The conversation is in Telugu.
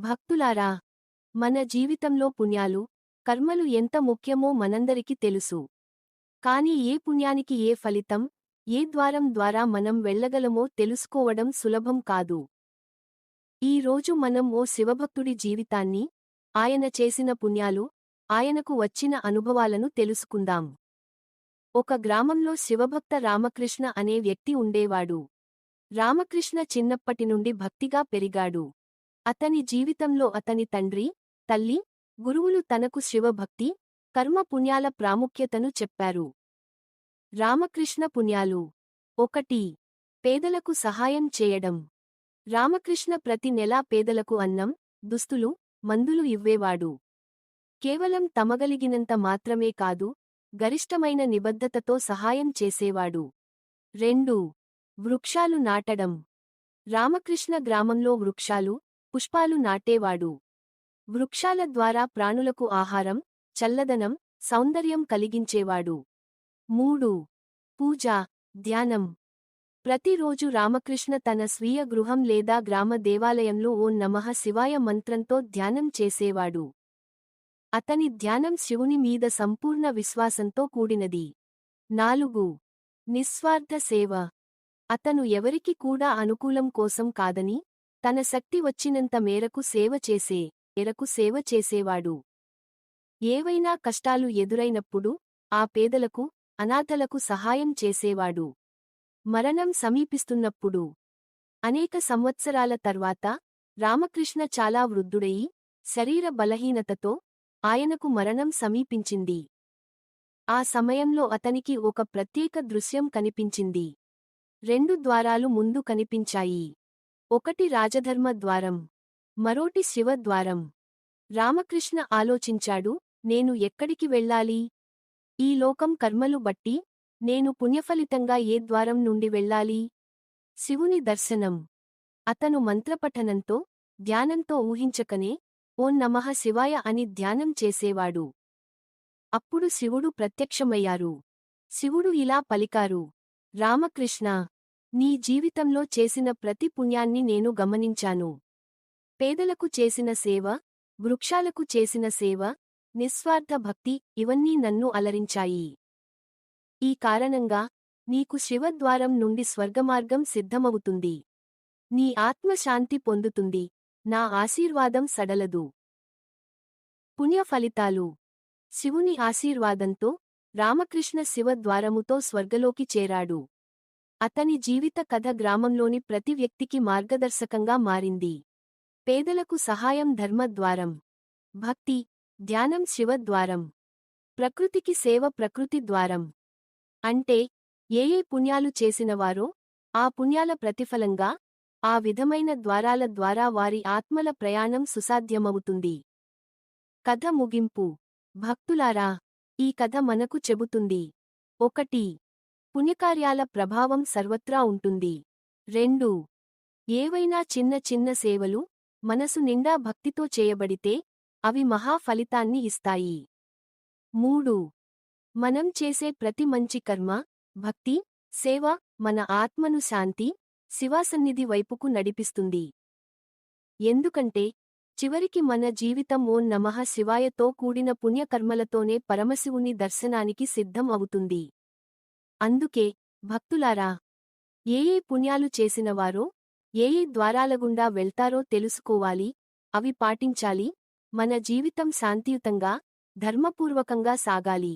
భక్తులారా మన జీవితంలో పుణ్యాలు కర్మలు ఎంత ముఖ్యమో మనందరికి తెలుసు. కాని ఏ పుణ్యానికి ఏ ఫలితం ఏ ద్వారం ద్వారా మనం వెళ్ళగలమో తెలుసుకోవడం సులభం కాదు. ఈ రోజు మనం ఓ శివభక్తుడి జీవితాన్ని ఆయన చేసిన పుణ్యాలు ఆయనకు వచ్చిన అనుభవాలను తెలుసుకుందాం. ఒక గ్రామంలో శివభక్త రామకృష్ణ అనే వ్యక్తి ఉండేవాడు. రామకృష్ణ చిన్నప్పటి నుండి భక్తిగా పెరిగాడు. అతని జీవితంలో అతని తండ్రి తల్లి గురువులు తనకు శివభక్తి కర్మ పుణ్యాల ప్రాముఖ్యతను చెప్పారు. రామకృష్ణ పుణ్యాలు. ఒకటి. పేదలకు సహాయం చేయడం. రామకృష్ణ ప్రతి నెలా పేదలకు అన్నం దుస్తులు మందులు ఇవ్వేవాడు. కేవలం తమగలిగినంత మాత్రమే కాదు గరిష్టమైన నిబద్ధతతో సహాయం చేసేవాడు. రెండు. వృక్షాలు నాటడం. రామకృష్ణ గ్రామంలో వృక్షాలు పుష్పాలు నాటేవాడు. వృక్షాల ద్వారా ప్రాణులకు ఆహారం చల్లదనం సౌందర్యం కలిగించేవాడు. మూడు. పూజ ధ్యానం. ప్రతిరోజు రామకృష్ణ తన స్వీయ గృహం లేదా గ్రామ దేవాలయంలో ఓ నమః శివాయ మంత్రంతో ధ్యానం చేసేవాడు. అతని ధ్యానం శివుని మీద సంపూర్ణ విశ్వాసంతో కూడినది. నాలుగు. నిస్వార్థ సేవ. అతను ఎవరికి కూడా అనుకూలం కోసం కాదని తన శక్తి వచ్చినంత మేరకు సేవ చేసే ఎరకు సేవ చేసేవాడు. ఏవైనా కష్టాలు ఎదురైనప్పుడు ఆ పేదలకు అనాథలకు సహాయం చేసేవాడు. మరణం సమీపిస్తున్నప్పుడు. అనేక సంవత్సరాల తర్వాత రామకృష్ణ చాలా వృద్ధుడయి శరీర బలహీనతతో ఆయనకు మరణం సమీపించింది. ఆ సమయంలో అతనికి ఒక ప్రత్యేక దృశ్యం కనిపించింది. రెండు ద్వారాలు ముందు కనిపించాయి. ఒకటి రాజధర్మ ద్వారం మరోటి శివద్వారం రామకృష్ణ ఆలోచించాడు నేను ఎక్కడికి వెళ్ళాలి? ఈ లోకం కర్మలు బట్టి నేను పుణ్యఫలితంగా ఏ ద్వారం నుండి వెళ్ళాలి? శివుని దర్శనం. అతను మంత్రపఠనంతో ధ్యానంతో ఊహించకనే ఓం నమః శివాయ అని ధ్యానం చేసేవాడు. అప్పుడు శివుడు ప్రత్యక్షమయ్యారు. శివుడు ఇలా పలికారు రామకృష్ణ నీ జీవితంలో చేసిన ప్రతి పుణ్యాన్ని నేను గమనించాను. పేదలకు చేసిన సేవ వృక్షాలకు చేసిన సేవ నిస్వార్థ భక్తి ఇవన్నీ నన్ను అలరించాయి. ఈ కారణంగా నీకు శివద్వారం నుండి స్వర్గమార్గం సిద్ధమవుతుంది. నీ ఆత్మశాంతి పొందుతుంది. నా ఆశీర్వాదం సడలదు. పుణ్య ఫలితాలు శివుని ఆశీర్వాదంతో రామకృష్ణ శివద్వారముతో స్వర్గలోకి చేరాడు. అతని జీవిత కథ గ్రామంలోని ప్రతి వ్యక్తికి మార్గదర్శకంగా మారింది. పేదలకు సహాయం ధర్మద్వారం. భక్తి ధ్యానం శివద్వారం. ప్రకృతికి సేవ ప్రకృతి ద్వారం. అంటే ఏ ఏ పుణ్యాలు చేసినవారో ఆ పుణ్యాల ప్రతిఫలంగా ఆ విధమైన ద్వారాల ద్వారా వారి ఆత్మల ప్రయాణం సుసాధ్యమవుతుంది. కథ ముగింపు. భక్తులారా ఈ కథ మనకు చెబుతుంది. ఒకటి పుణ్యకార్యాల ప్రభావం సర్వత్రా ఉంటుంది. రెండు. ఏవైనా చిన్న చిన్న సేవలు మనసు నిండా భక్తితో చేయబడితే అవి మహా ఫలితాన్ని ఇస్తాయి. మూడు. మనం చేసే ప్రతి మంచి కర్మ భక్తి సేవ మన ఆత్మను శాంతి శివాసన్నిధి వైపుకు నడిపిస్తుంది. ఎందుకంటే చివరికి మన జీవితం ఓం నమః శివాయతో కూడిన పుణ్యకర్మలతోనే పరమశివుని దర్శనానికి సిద్ధం అవుతుంది. అందుకే భక్తులారా ఏ ఏ పుణ్యాలు చేసినవారో ఏ ఏ ద్వారాలగుండా వెళ్తారో తెలుసుకోవాలి అవి పాటించాలి మన జీవితం శాంతియుతంగా ధర్మపూర్వకంగా సాగాలి.